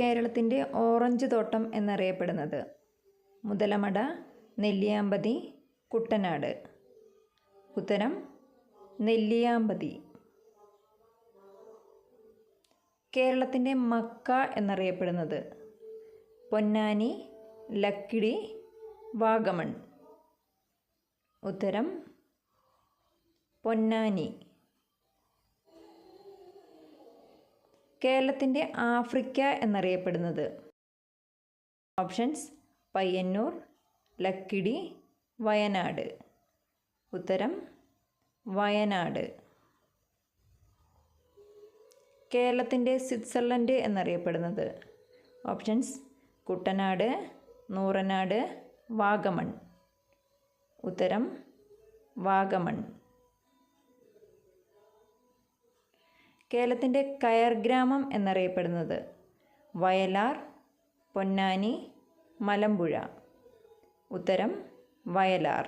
കേരളത്തിന്റെ ഓറഞ്ച് തോട്ടം എന്നറിയപ്പെടുന്നത്. മുതലമട നെല്ലിയാമ്പതി കുട്ടനാട്. ഉത്തരം നെല്ലിയാമ്പതി. കേരളത്തിന്റെ മക്ക എന്നറിയപ്പെടുന്നത്. പൊന്നാനി ലക്കിടി വാഗമൺ. ഉത്തരം പൊന്നാനി. കേരളത്തിന്റെ ആഫ്രിക്ക എന്നറിയപ്പെടുന്നത്. ഓപ്ഷൻസ് പയ്യന്നൂർ ലക്കിടി വയനാട്. ഉത്തരം വയനാട്. കേരളത്തിന്റെ സ്വിറ്റ്സർലൻഡ് എന്നറിയപ്പെടുന്നത്. ഓപ്ഷൻസ് കുട്ടനാട് നൂറനാട് വാഗമൺ. ഉത്തരം വാഗമൺ. കേരളത്തിന്റെ കയർ ഗ്രാമം എന്നറിയപ്പെടുന്നത്. വയലാർ പൊന്നാനി മലമ്പുഴ. ഉത്തരം വയലാർ.